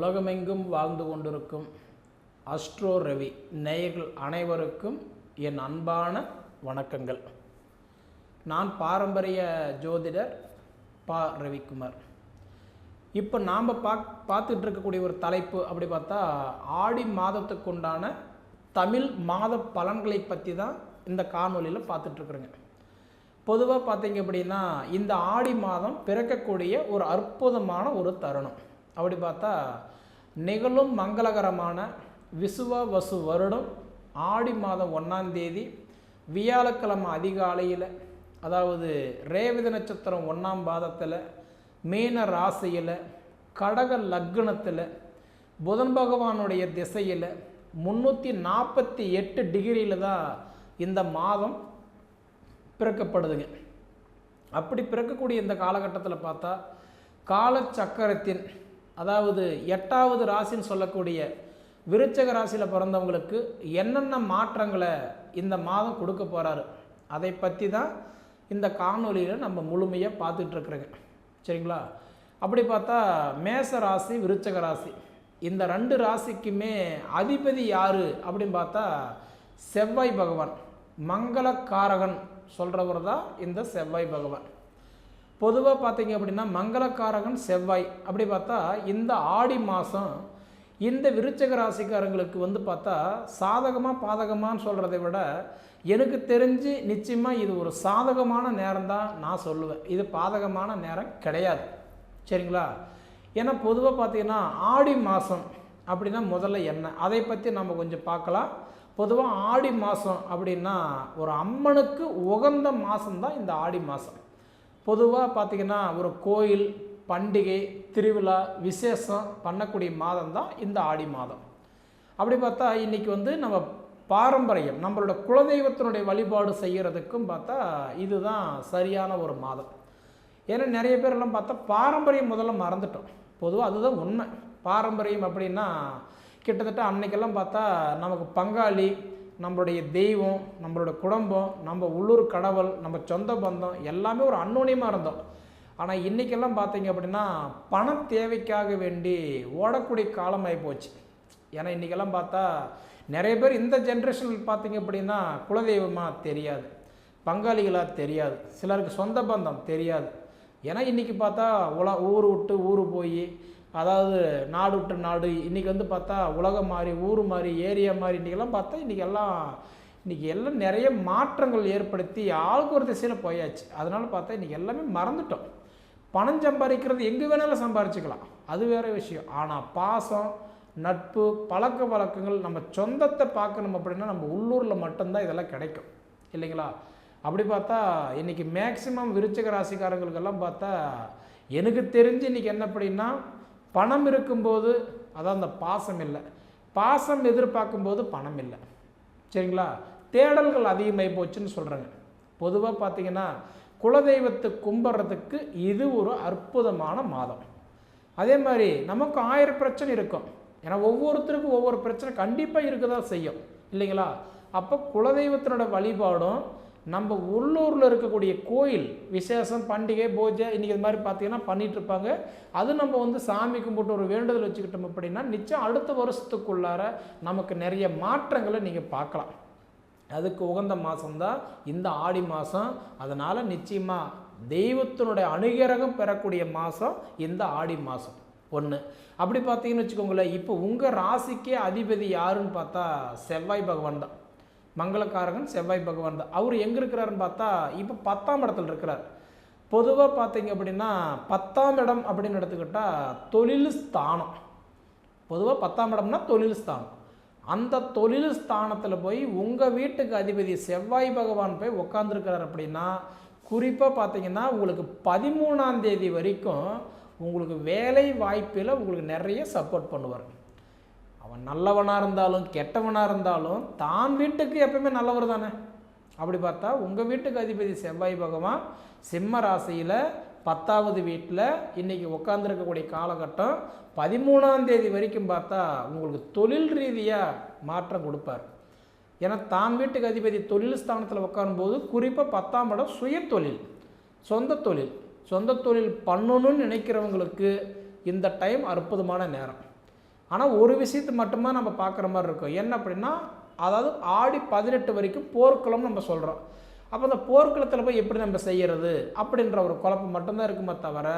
உலகமெங்கும் வாழ்ந்து கொண்டிருக்கும் அஸ்ட்ரோ ரவி நேயர்கள் அனைவருக்கும் என் அன்பான வணக்கங்கள். நான் பாரம்பரிய ஜோதிடர் பா ரவிக்குமார். இப்போ நாம் பா பார்த்துட்டு இருக்கக்கூடிய ஒரு தலைப்பு அப்படி பார்த்தா ஆடி மாதத்துக்கு உண்டான தமிழ் மாத பலன்களை பற்றி தான் இந்த காணொலியில் பார்த்துட்ருக்குறேங்க. பொதுவாக பார்த்தீங்க அப்படின்னா இந்த ஆடி மாதம் பிறக்கக்கூடிய ஒரு அற்புதமான ஒரு தருணம். அப்படி பார்த்தா நிகழும் மங்களகரமான விசுவ வசு வருடம் ஆடி மாதம் ஒன்றாம் தேதி வியாழக்கிழமை அதிகாலையில் அதாவது ரேவதி நட்சத்திரம் ஒன்றாம் பாதத்தில் மீன ராசியில் கடக லக்னத்தில் புதன் பகவானுடைய திசையில் முந்நூற்றி நாற்பத்தி எட்டு டிகிரியில் தான் இந்த மாதம் பிறக்கப்படுதுங்க. அப்படி பிறக்கக்கூடிய இந்த காலகட்டத்தில் பார்த்தா காலச்சக்கரத்தின் அதாவது எட்டாவது ராசின்னு சொல்லக்கூடிய விருச்சக ராசியில் பிறந்தவங்களுக்கு என்னென்ன மாற்றங்களை இந்த மாதம் கொடுக்க போகிறாரு அதை பற்றி தான் இந்த காணொலியில் நம்ம முழுமையாக பார்த்துட்ருக்குறோங்க சரிங்களா? அப்படி பார்த்தா மேச ராசி விருச்சக ராசி. இந்த ரெண்டு ராசிக்குமே அதிபதி யார் அப்படின்னு பார்த்தா செவ்வாய் பகவான். மங்களக்காரகன் சொல்கிறவர் தான் இந்த செவ்வாய் பகவான். பொதுவாக பார்த்தீங்க அப்படின்னா மங்களக்காரகன் செவ்வாய். அப்படி பார்த்தா இந்த ஆடி மாதம் இந்த விருச்சக ராசிக்காரங்களுக்கு வந்து பார்த்தா சாதகமாக பாதகமான்னு சொல்கிறத விட எனக்கு தெரிஞ்சு நிச்சயமாக இது ஒரு சாதகமான நேரம் தான் நான் சொல்லுவேன். இது பாதகமான நேரம் கிடையாது. சரிங்களா? ஏன்னா பொதுவாக பார்த்தீங்கன்னா ஆடி மாதம் அப்படின்னா முதல்ல என்ன? அதை பற்றி நம்ம கொஞ்சம் பார்க்கலாம். பொதுவாக ஆடி மாதம் அப்படின்னா ஒரு அம்மனுக்கு உகந்த மாதம் தான் இந்த ஆடி மாதம் பொதுவாக பார்த்திங்கன்னா ஒரு கோயில் பண்டிகை திருவிழா விசேஷம் பண்ணக்கூடிய மாதம் தான் இந்த ஆடி மாதம். அப்படி பார்த்தா இன்றைக்கி வந்து நம்ம பாரம்பரியம் நம்மளோட குலதெய்வத்தினுடைய வழிபாடு செய்கிறதுக்கும் பார்த்தா இதுதான் சரியான ஒரு மாதம். ஏன்னா நிறைய பேர்லாம் பார்த்தா பாரம்பரியம் முதல்ல மறந்துட்டோம். பொதுவாக அதுதான் உண்மை. பாரம்பரியம் அப்படின்னா கிட்டத்தட்ட அன்னைக்கெல்லாம் பார்த்தா நமக்கு பங்காளி நம்மளுடைய தெய்வம் நம்மளோட குடும்பம் நம்ம உள்ளூர் கடவுள் நம்ம சொந்த பந்தம் எல்லாமே ஒரு அன்னோனியமாக இருந்தோம். ஆனால் இன்றைக்கெல்லாம் பார்த்தீங்க அப்படின்னா பண தேவைக்காக வேண்டி ஓடக்கூடிய காலம் ஆகிப்போச்சு ஏன்னா இன்றைக்கெல்லாம் பார்த்தா நிறைய பேர் இந்த ஜென்ரேஷனில் பார்த்தீங்க அப்படின்னா குலதெய்வமாக தெரியாது பங்காளிகளாக தெரியாது சிலருக்கு சொந்த பந்தம் தெரியாது. ஏன்னா இன்றைக்கி பார்த்தா உல ஊர் விட்டு ஊர் போய் அதாவது நாடு விட்டு நாடு. இன்றைக்கி வந்து பார்த்தா உலகம் மாதிரி ஊர் மாதிரி ஏரியா மாதிரி இன்றைக்கெல்லாம் பார்த்தா இன்றைக்கி எல்லாம் இன்றைக்கி எல்லாம் நிறைய மாற்றங்கள் ஏற்படுத்தி ஆளுக்கு ஒரு திசையில் போயாச்சு. அதனால் பார்த்தா இன்றைக்கி எல்லாமே மறந்துட்டோம். பணம் சம்பாதிக்கிறது எங்கே வேணாலும் சம்பாரிச்சுக்கலாம். அது வேறு விஷயம். ஆனால் பாசம் நட்பு பழக்க வழக்கங்கள் நம்ம சொந்தத்தை பார்க்கணும் அப்படின்னா நம்ம உள்ளூரில் மட்டும்தான் இதெல்லாம் கிடைக்கும். இல்லைங்களா? அப்படி பார்த்தா இன்றைக்கி மேக்சிமம் விருச்சக ராசிக்காரங்களுக்கெல்லாம் பார்த்தா எனக்கு தெரிஞ்சு இன்றைக்கி என்ன அப்படின்னா பணம் இருக்கும்போது அதான் அந்த பாசம் இல்லை. பாசம் எதிர்பார்க்கும்போது பணம் இல்லை. சரிங்களா? தேடல்கள் அதிகமாகி போச்சுன்னு சொல்கிறாங்க பொதுவாக பார்த்தீங்கன்னா குலதெய்வத்தை கும்பிட்றதுக்கு இது ஒரு அற்புதமான மாதம். அதே மாதிரி நமக்கு ஆயிரம் பிரச்சனை இருக்கும். ஏன்னா ஒவ்வொருத்தருக்கும் ஒவ்வொரு பிரச்சனை கண்டிப்பாக இருக்க தான் செய்யும். இல்லைங்களா? அப்போ குலதெய்வத்தினோட வழிபாடும் நம்ம உள்ளூரில் இருக்கக்கூடிய கோயில் விசேஷம் பண்டிகை பூஜை இன்றைக்கி இது மாதிரி பார்த்தீங்கன்னா பண்ணிகிட்ருப்பாங்க அது நம்ம வந்து சாமி கும்பிட்டு ஒரு வேண்டுதல் வச்சுக்கிட்டோம் அப்படின்னா நிச்சயம் அடுத்த வருஷத்துக்குள்ளார நமக்கு நிறைய மாற்றங்களை நீங்கள் பார்க்கலாம். அதுக்கு உகந்த மாதம்தான் இந்த ஆடி மாதம் அதனால் நிச்சயமாக தெய்வத்தினுடைய அனுகிரகம் பெறக்கூடிய மாதம் இந்த ஆடி மாதம் ஒன்று அப்படி பார்த்தீங்கன்னு வச்சுக்கோங்களேன் இப்போ உங்கள் ராசிக்கே அதிபதி யாருன்னு பார்த்தா செவ்வாய் பகவான் தான். மங்களக்காரகன் செவ்வாய் பகவான் தான். அவர் எங்கே இருக்கிறாருன்னு பார்த்தா இப்போ பத்தாம் இடத்துல இருக்கிறார். பொதுவாக பார்த்தீங்க அப்படின்னா பத்தாம் இடம் அப்படின்னு எடுத்துக்கிட்டால் தொழில் ஸ்தானம். பொதுவாக பத்தாம் இடம்னா தொழில் ஸ்தானம். அந்த தொழில் ஸ்தானத்தில் போய் உங்கள் வீட்டுக்கு அதிபதி செவ்வாய் பகவான் போய் உட்காந்துருக்கிறார் அப்படின்னா குறிப்பாக பார்த்தீங்கன்னா உங்களுக்கு பதிமூணாம் தேதி வரைக்கும் உங்களுக்கு வேலை வாய்ப்பில் உங்களுக்கு நிறைய சப்போர்ட் பண்ணுவார். அவன் நல்லவனாக இருந்தாலும் கெட்டவனாக இருந்தாலும் தான் வீட்டுக்கு எப்பவுமே நல்லவர் தானே? அப்படி பார்த்தா உங்கள் வீட்டுக்கு அதிபதி செவ்வாய் பகவான் சிம்ம ராசியில் பத்தாவது வீட்டில் இன்றைக்கி உட்காந்துருக்கக்கூடிய காலகட்டம் பதிமூணாம் தேதி வரைக்கும் பார்த்தா உங்களுக்கு தொழில் ரீதியாக மாற்றம் கொடுப்பார். ஏன்னா தான் வீட்டுக்கு அதிபதி தொழில் ஸ்தானத்தில் உட்காரும்போது குறிப்பாக பத்தாம் இடம் சுய தொழில் சொந்த தொழில். சொந்த தொழில் பண்ணணும்னு நினைக்கிறவங்களுக்கு இந்த டைம் அற்புதமான நேரம். ஆனால் ஒரு விஷயத்தை மட்டும்தான் நம்ம பார்க்குற மாதிரி இருக்கும். என்ன அப்படின்னா அதாவது ஆடி பதினெட்டு வரைக்கும் போர்க்குளம் நம்ம சொல்கிறோம் அப்போ அந்த போர்க்களத்தில் போய் எப்படி நம்ம செய்கிறது அப்படின்ற ஒரு குழப்பம் மட்டும்தான் இருக்குமே தவிர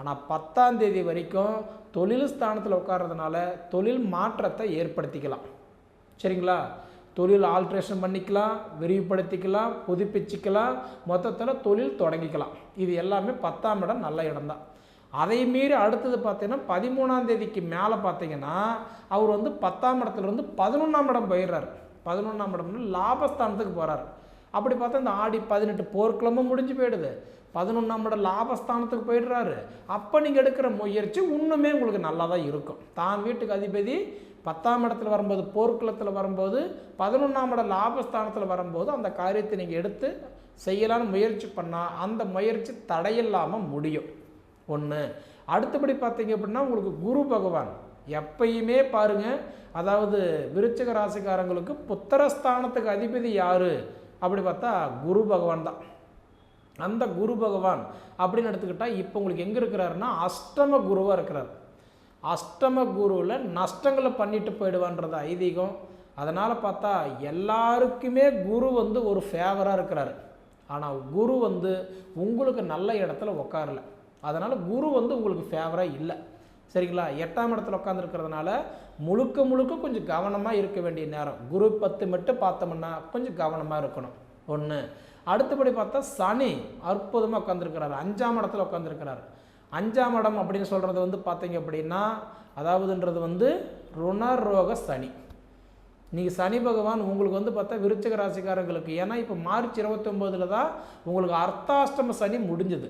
ஆனால் பத்தாம் தேதி வரைக்கும் தொழில் ஸ்தானத்தில் உட்கார்றதுனால தொழில் மாற்றத்தை ஏற்படுத்திக்கலாம். சரிங்களா? தொழில் ஆல்ட்ரேஷன் பண்ணிக்கலாம் விரிவுபடுத்திக்கலாம் புதுப்பிச்சுக்கலாம் மொத்தத்தில் தொழில் தொடங்கிக்கலாம். இது எல்லாமே பத்தாம் இடம் நல்ல இடம்தான். அதை மீறி அடுத்தது பார்த்தீங்கன்னா பதிமூணாம் தேதிக்கு மேலே பார்த்தீங்கன்னா அவர் வந்து பத்தாம் இடத்துலேருந்து பதினொன்றாம் இடம் போயிடுறாரு. பதினொன்றாம் இடம்னு லாபஸ்தானத்துக்கு போகிறார் அப்படி பார்த்தா இந்த ஆடி பதினெட்டு போர்க்கிழமை முடிஞ்சு போயிடுது. பதினொன்றாம் இடம் லாபஸ்தானத்துக்கு போயிடுறாரு. அப்போ நீங்கள் எடுக்கிற முயற்சி இன்னுமே உங்களுக்கு நல்லா தான் இருக்கும். தான் வீட்டுக்கு அதிபதி பத்தாம் இடத்துல வரும்போது போர்க்குளத்தில் வரும்போது பதினொன்றாம் இடம் லாபஸ்தானத்தில் வரும்போது அந்த காரியத்தை நீங்கள் எடுத்து செய்யலான்னு முயற்சி பண்ணால் அந்த முயற்சி தடையில்லாமல் முடியும். ஒன்று அடுத்தபடி பார்த்தீங்க அப்படின்னா உங்களுக்கு குரு பகவான். எப்பயுமே பாருங்க அதாவது விருச்சிக ராசிக்காரங்களுக்கு புத்திரஸ்தானத்துக்கு அதிபதி யாரு? அப்படி பார்த்தா குரு பகவான் தான். அந்த குரு பகவான் அப்படின்னு எடுத்துக்கிட்டால் இப்போ உங்களுக்கு எங்கே இருக்கிறாருன்னா அஷ்டம குருவாக இருக்கிறார். அஷ்டம குருவில் நஷ்டங்களை பண்ணிட்டு போயிடுவான்றது ஐதீகம். அதனால் பார்த்தா எல்லாருக்குமே குரு வந்து ஒரு ஃபேவராக இருக்கிறாரு. ஆனால் குரு வந்து உங்களுக்கு நல்ல இடத்துல உட்காரல அதனால் குரு வந்து உங்களுக்கு ஃபேவராக இல்லை. சரிங்களா? எட்டாம் இடத்துல உட்காந்துருக்கிறதுனால முழுக்க முழுக்க கொஞ்சம் கவனமாக இருக்க வேண்டிய நேரம். குரு பத்து மட்டும் பார்த்தோம்னா கொஞ்சம் கவனமாக இருக்கணும். ஒன்று அடுத்தபடி பார்த்தா சனி அற்புதமாக உட்காந்துருக்கிறாரு அஞ்சாம் இடத்துல உட்காந்துருக்கிறாரு அஞ்சாம் இடம் அப்படின்னு சொல்கிறது வந்து பார்த்தீங்க அப்படின்னா அதாவதுன்றது வந்து ருணரோக சனி. நீங்கள் சனி பகவான் உங்களுக்கு வந்து பார்த்தா விருச்சக ராசிக்காரங்களுக்கு ஏன்னா இப்போ மார்ச் இருபத்தொம்போதில் தான் உங்களுக்கு அர்த்தாஷ்டம சனி முடிஞ்சது.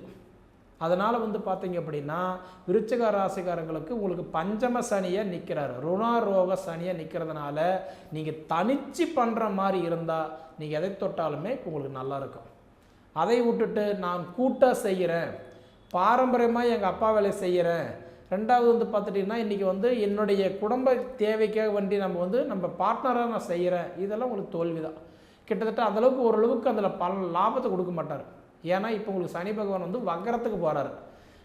அதனால் வந்து பார்த்தீங்க அப்படின்னா விருச்சிக ராசிக்காரங்களுக்கு உங்களுக்கு பஞ்சம சனியாக நிற்கிறாரு ருணாரோக சனியாக நிற்கிறதுனால நீங்கள் தனிச்சு பண்ணுற மாதிரி இருந்தால் நீங்கள் எதை தொட்டாலுமே உங்களுக்கு நல்லா இருக்கும். அதை விட்டுட்டு நான் கூட்டாக செய்கிறேன் பாரம்பரியமாக எங்கள் அப்பா வேலை செய்கிறேன் ரெண்டாவது வந்து பார்த்துட்டிங்கன்னா இன்றைக்கி வந்து என்னுடைய குடும்ப தேவைக்காக வண்டி நம்ம வந்து நம்ம பார்ட்னராக நான் செய்கிறேன் இதெல்லாம் உங்களுக்கு தோல்வி தான் கிட்டத்தட்ட அந்தளவுக்கு ஓரளவுக்கு அதில் பல லாபத்தை கொடுக்க மாட்டார். ஏன்னா இப்போ உங்களுக்கு சனி பகவான் வந்து வக்கரத்துக்கு போகிறாரு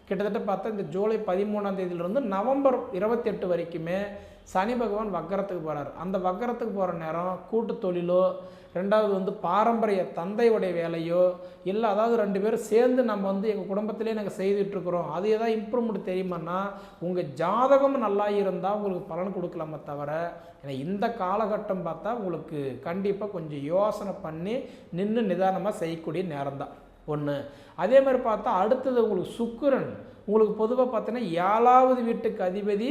கிட்டத்தட்ட பார்த்தா இந்த ஜூலை பதிமூணாம் தேதியிலிருந்து நவம்பர் இருபத்தெட்டு வரைக்குமே சனி பகவான் வக்கரத்துக்கு போகிறார் அந்த வக்கரத்துக்கு போகிற நேரம் கூட்டு தொழிலோ ரெண்டாவது வந்து பாரம்பரிய தந்தையுடைய வேலையோ இல்லை அதாவது ரெண்டு பேரும் சேர்ந்து நம்ம வந்து எங்கள் குடும்பத்திலே நாங்கள் செய்துட்ருக்குறோம் அது எதாவது இம்ப்ரூவ்மெண்ட் தெரியுமான்னா உங்கள் ஜாதகம் நல்லா இருந்தால் உங்களுக்கு பலன் கொடுக்கலாமே தவிர ஏன்னா இந்த காலகட்டம் பார்த்தா உங்களுக்கு கண்டிப்பாக கொஞ்சம் யோசனை பண்ணி நின்று நிதானமாக செய்யக்கூடிய நேரம் தான் ஒன்று அதே மாதிரி பார்த்தா அடுத்தது உங்களுக்கு சுக்கிரன். உங்களுக்கு பொதுவாக பார்த்தீங்கன்னா ஏழாவது வீட்டுக்கு அதிபதி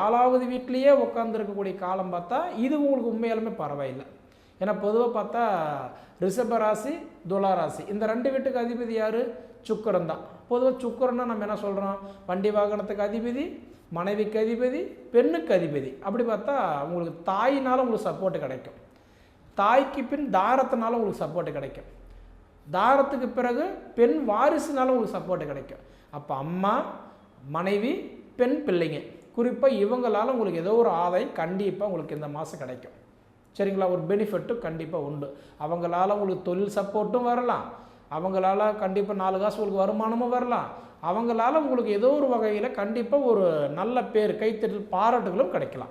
ஏழாவது வீட்லேயே உட்காந்துருக்கக்கூடிய காலம் பார்த்தா இது உங்களுக்கு உண்மையாலுமே பரவாயில்லை. ஏன்னா பொதுவாக பார்த்தா ரிஷப ராசி துலா ராசி. இந்த ரெண்டு வீட்டுக்கு அதிபதி யார்? சுக்கரன் தான். பொதுவாக சுக்கரன்னா நம்ம என்ன சொல்கிறோம் வண்டி வாகனத்துக்கு அதிபதி மனைவிக்கு அதிபதி பெண்ணுக்கு அதிபதி. அப்படி பார்த்தா உங்களுக்கு தாயினால் உங்களுக்கு சப்போர்ட் கிடைக்கும். தாய்க்கு பின் தாரத்தினால உங்களுக்கு சப்போர்ட் கிடைக்கும். தாரத்துக்கு பிறகு பெண் வாரிசுனால உங்களுக்கு சப்போர்ட்டு கிடைக்கும். அப்போ அம்மா மனைவி பெண் பிள்ளைங்க. குறிப்பாக இவங்களால் உங்களுக்கு ஏதோ ஒரு ஆதாயம் கண்டிப்பாக உங்களுக்கு இந்த மாதம் கிடைக்கும். சரிங்களா? ஒரு பெனிஃபிட்டும் கண்டிப்பாக உண்டு. அவங்களால உங்களுக்கு தொழில் சப்போர்ட்டும் வரலாம். அவங்களால கண்டிப்பாக நாலு காசு உங்களுக்கு வருமானமும் வரலாம். அவங்களால உங்களுக்கு ஏதோ ஒரு வகையில் கண்டிப்பாக ஒரு நல்ல பேர் கைத்தட்டல் பாராட்டுகளும் கிடைக்கலாம்.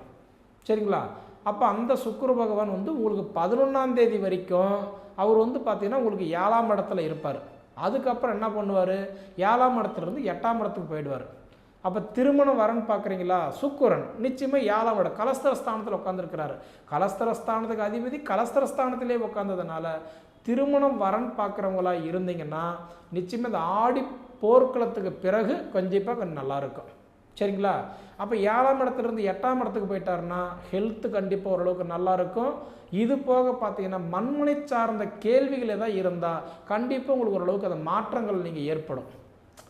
சரிங்களா? அப்போ அந்த சுக்குரு பகவான் வந்து உங்களுக்கு பதினொன்றாம் தேதி வரைக்கும் அவர் வந்து பார்த்தீங்கன்னா உங்களுக்கு ஏழாம் இடத்துல இருப்பார். அதுக்கப்புறம் என்ன பண்ணுவார்? ஏழாம் இடத்துலேருந்து எட்டாம் இடத்துக்கு போயிடுவார். அப்போ திருமணம் வரன்னு பார்க்குறீங்களா சுக்குரன் நிச்சயமாக ஏழாம் இடம் கலஸ்தர ஸ்தானத்தில் உட்காந்துருக்கிறாரு கலஸ்தரஸ்தானத்துக்கு அதிபதி கலஸ்தரஸ்தானத்திலே உட்காந்ததுனால திருமணம் வரன் பார்க்குறவங்களா இருந்தீங்கன்னா நிச்சயமாக இந்த ஆடி போர்க்களத்துக்கு பிறகு கண்டிப்பாக கொஞ்சம் நல்லாயிருக்கும் சரிங்களா? அப்போ ஏழாம் இடத்துலேருந்து எட்டாம் இடத்துக்கு போயிட்டாருன்னா ஹெல்த்து கண்டிப்பாக ஓரளவுக்கு நல்லா இருக்கும். இது போக பார்த்தீங்கன்னா மண்மனை சார்ந்த கேள்விகள் எதாவது இருந்தால் கண்டிப்பாக உங்களுக்கு ஓரளவுக்கு அந்த மாற்றங்கள் நீங்கள் ஏற்படும்.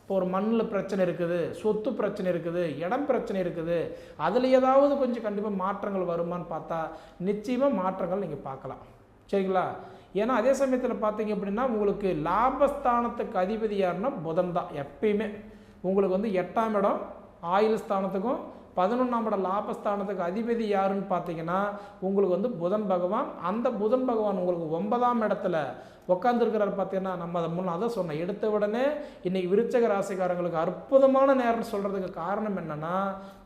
இப்போ ஒரு மண்ணில் பிரச்சனை இருக்குது சொத்து பிரச்சனை இருக்குது இடம் பிரச்சனை இருக்குது அதில் ஏதாவது கொஞ்சம் கண்டிப்பாக மாற்றங்கள் வருமான்னு பார்த்தா நிச்சயமாக மாற்றங்கள் நீங்கள் பார்க்கலாம். சரிங்களா? ஏன்னா அதே சமயத்தில் பார்த்தீங்க அப்படின்னா உங்களுக்கு லாபஸ்தானத்துக்கு அதிபதி யாருன்னா புதன் தான் எப்பயுமே. உங்களுக்கு வந்து எட்டாம் இடம் ஆயுள் ஸ்தானத்துக்கும் பதினொன்றாம் இட லாபஸ்தானத்துக்கு அதிபதி யாருன்னு பார்த்தீங்கன்னா உங்களுக்கு வந்து புதன் பகவான். அந்த புதன் பகவான் உங்களுக்கு ஒன்பதாம் இடத்துல உட்காந்துருக்கிறார் பார்த்தீங்கன்னா நம்ம அதை முன்னே அதை சொன்னேன். எடுத்த உடனே இன்னைக்கு விருச்சக ராசிக்காரங்களுக்கு அற்புதமான நேரம்னு சொல்கிறதுக்கு காரணம் என்னென்னா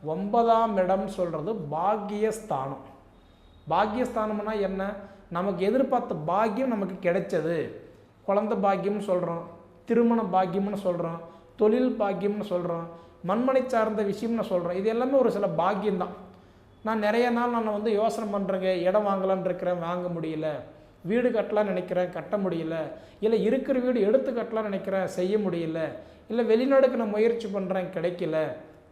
ஒன்பதாம் இடம் சொல்கிறது பாக்கியஸ்தானம். பாக்கியஸ்தானம்னா என்ன? நமக்கு எதிர்பார்த்த பாக்கியம் நமக்கு கிடைச்சது. குழந்த பாக்கியம்னு சொல்கிறோம் திருமண பாக்கியம்னு சொல்கிறோம் தொழில் பாக்கியம்னு சொல்கிறோம் மண்மனை சார்ந்த விஷயம்னு சொல்கிறேன் இது எல்லாமே ஒரு சில பாக்கியம்தான். நான் நிறைய நாள் நான் வந்து யோசனை பண்ணுறேங்க இடம் வாங்கலான்னு இருக்கிறேன் வாங்க முடியல. வீடு கட்டலாம்னு நினைக்கிறேன் கட்ட முடியல. இல்லை இருக்கிற வீடு எடுத்து கட்டலாம் நினைக்கிறேன் செய்ய முடியல. இல்லை வெளிநாடுக்கு நான் முயற்சி பண்ணுறேன் கிடைக்கல.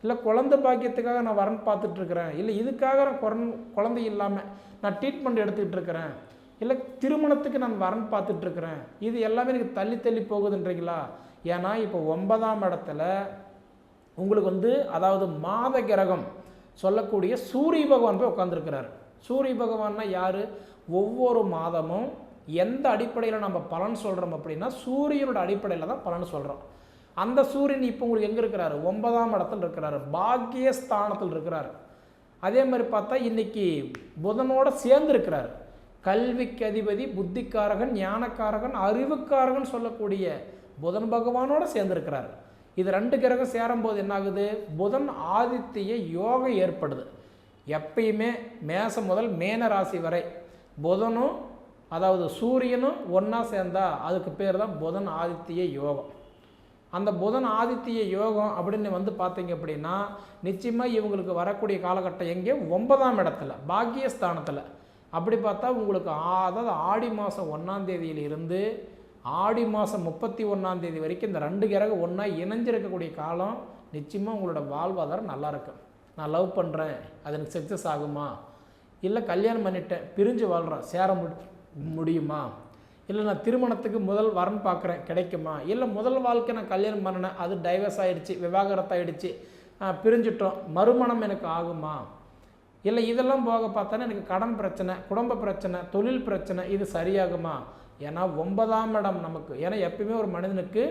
இல்லை குழந்தை பாக்கியத்துக்காக நான் வரன் பார்த்துட்ருக்குறேன் இல்லை இதுக்காக நான் குறன் குழந்தை இல்லாமல் நான் ட்ரீட்மெண்ட் எடுத்துக்கிட்டு இருக்கிறேன். இல்லை திருமணத்துக்கு நான் வரன் பார்த்துட்ருக்குறேன் இது எல்லாமே எனக்கு தள்ளி தள்ளி போகுதுன்றீங்களா? ஏன்னா இப்போ ஒன்பதாம் இடத்துல உங்களுக்கு வந்து அதாவது மாத கிரகம் சொல்லக்கூடிய சூரிய பகவான் போய் உட்காந்துருக்கிறார் சூரிய பகவான்னா யார்? ஒவ்வொரு மாதமும் எந்த அடிப்படையில் நம்ம பலன் சொல்கிறோம் அப்படின்னா சூரியனோட அடிப்படையில் தான் பலன் சொல்கிறோம் அந்த சூரியன் இப்போ உங்களுக்கு எங்கே இருக்கிறாரு? ஒன்பதாம் இடத்துல இருக்கிறாரு. பாக்கியஸ்தானத்தில் இருக்கிறார். அதே மாதிரி பார்த்தா இன்னைக்கு புதனோட சேர்ந்து இருக்கிறார். கல்விக்கு அதிபதி புத்திக்காரகன் ஞானக்காரகன் அறிவுக்காரகன் சொல்லக்கூடிய புதன் பகவானோட சேர்ந்திருக்கிறார் இது ரெண்டு கிரகம் சேரும்போது என்னாகுது? புதன் ஆதித்திய யோகம் ஏற்படுது. எப்பயுமே மேசம் முதல் மேன ராசி வரை புதனும் அதாவது சூரியனும் ஒன்றா சேர்ந்தா அதுக்கு பேர் தான் புதன் ஆதித்திய யோகம். அந்த புதன் ஆதித்திய யோகம் அப்படின்னு வந்து பார்த்தீங்க அப்படின்னா நிச்சயமாக இவங்களுக்கு வரக்கூடிய காலகட்டம் எங்கே? ஒன்பதாம் இடத்துல பாக்கியஸ்தானத்தில். அப்படி பார்த்தா உங்களுக்கு அதாவது ஆடி மாதம் ஒன்றாம் தேதியிலிருந்து ஆடி மாதம் முப்பத்தி ஒன்றாம் தேதி வரைக்கும் இந்த ரெண்டு கிரகம் ஒன்றா இணைஞ்சிருக்கக்கூடிய காலம் நிச்சயமாக உங்களோட வாழ்வாதாரம் நல்லா இருக்கும். நான் லவ் பண்ணுறேன் அது எனக்கு சக்ஸஸ் ஆகுமா? இல்லை கல்யாணம் பண்ணிட்டேன். பிரிஞ்சு வாழ்கிறேன் சேர முடி- முடியுமா? இல்லை நான் திருமணத்துக்கு முதல் வரன் பார்க்குறேன் கிடைக்குமா? இல்லை முதல் வாழ்க்கை நான் கல்யாணம் பண்ணினேன். அது டைவர்ஸ் ஆகிடுச்சி விவாகரத்தாயிடுச்சு பிரிஞ்சிட்டோம். மறுமணம் எனக்கு ஆகுமா? இல்லை இதெல்லாம் போக பார்த்தானே எனக்கு கடன் பிரச்சனை குடும்ப பிரச்சனை தொழில் பிரச்சனை இது சரியாகுமா? ஏன்னா ஒன்பதாம் இடம் நமக்கு. ஏன்னா எப்பயுமே ஒரு மனிதனுக்கு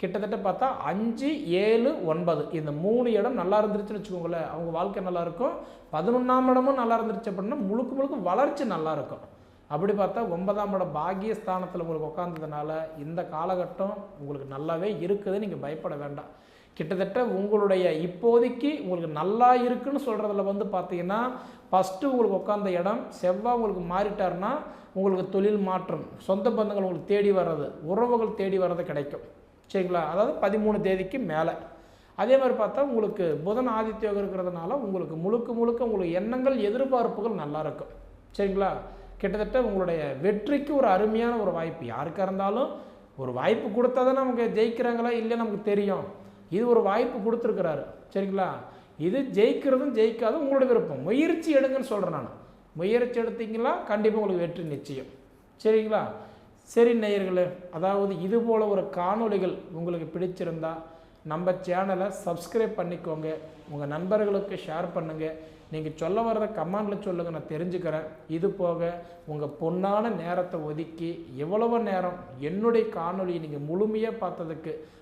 கிட்டத்தட்ட பார்த்தா அஞ்சு ஏழு ஒன்பது. இந்த மூணு இடம் நல்லா இருந்துருச்சுன்னு வச்சுக்கோங்களேன். அவங்க வாழ்க்கை நல்லா இருக்கும். பதினொன்றாம் இடமும் நல்லா இருந்துருச்சு அப்படின்னா முழுக்க முழுக்க வளர்ச்சி நல்லா இருக்கும். அப்படி பார்த்தா ஒன்பதாம் இடம் பாகியஸ்தானத்தில் உங்களுக்கு உட்காந்ததுனால இந்த காலகட்டம் உங்களுக்கு நல்லாவே இருக்குது நீங்கள் பயப்பட வேண்டாம். கிட்டத்தட்ட உங்களுடைய இப்போதைக்கு உங்களுக்கு நல்லா இருக்குன்னு சொல்கிறதுல வந்து பார்த்தீங்கன்னா ஃபஸ்ட்டு உங்களுக்கு உட்காந்த இடம் செவ்வாய் உங்களுக்கு மாறிட்டாருன்னா உங்களுக்கு தொழில் மாற்றம் சொந்த பந்தங்கள் உங்களுக்கு தேடி வர்றது உறவுகள் தேடி வர்றது கிடைக்கும். சரிங்களா? அதாவது பதிமூணு தேதிக்கு மேலே. அதே மாதிரி பார்த்தா உங்களுக்கு புதன் ஆதித்யோகம் இருக்கிறதுனால உங்களுக்கு முழுக்க முழுக்க உங்களுக்கு எண்ணங்கள் எதிர்பார்ப்புகள் நல்லா இருக்கும். சரிங்களா? கிட்டத்தட்ட உங்களுடைய வெற்றிக்கு ஒரு அருமையான ஒரு வாய்ப்பு. யாருக்காக இருந்தாலும் ஒரு வாய்ப்பு கொடுத்தா தான் நமக்கு ஜெயிக்கிறாங்களா இல்லை நமக்கு தெரியும். இது ஒரு வாய்ப்பு கொடுத்துருக்குறாரு. சரிங்களா? இது ஜெயிக்கிறதும் ஜெயிக்காதும் உங்களோட விருப்பம். முயற்சி எடுங்கன்னு சொல்கிறேன் நான். முயற்சி எடுத்தீங்களா கண்டிப்பாக உங்களுக்கு வெற்றி நிச்சயம். சரிங்களா? சரி நேயர்களே அதாவது இது போல் ஒரு காணொளிகள் உங்களுக்கு பிடிச்சிருந்தா நம்ம சேனலை சப்ஸ்கிரைப் பண்ணிக்கோங்க. உங்கள் நண்பர்களுக்கு ஷேர் பண்ணுங்கள் நீங்கள் சொல்ல வர்றத கமெண்டில் சொல்லுங்கள் நான் தெரிஞ்சுக்கிறேன். இது போக உங்கள் பொன்னான நேரத்தை ஒதுக்கி எவ்வளவு நேரம் என்னுடைய காணொளியை நீங்கள் முழுமையாக பார்த்ததுக்கு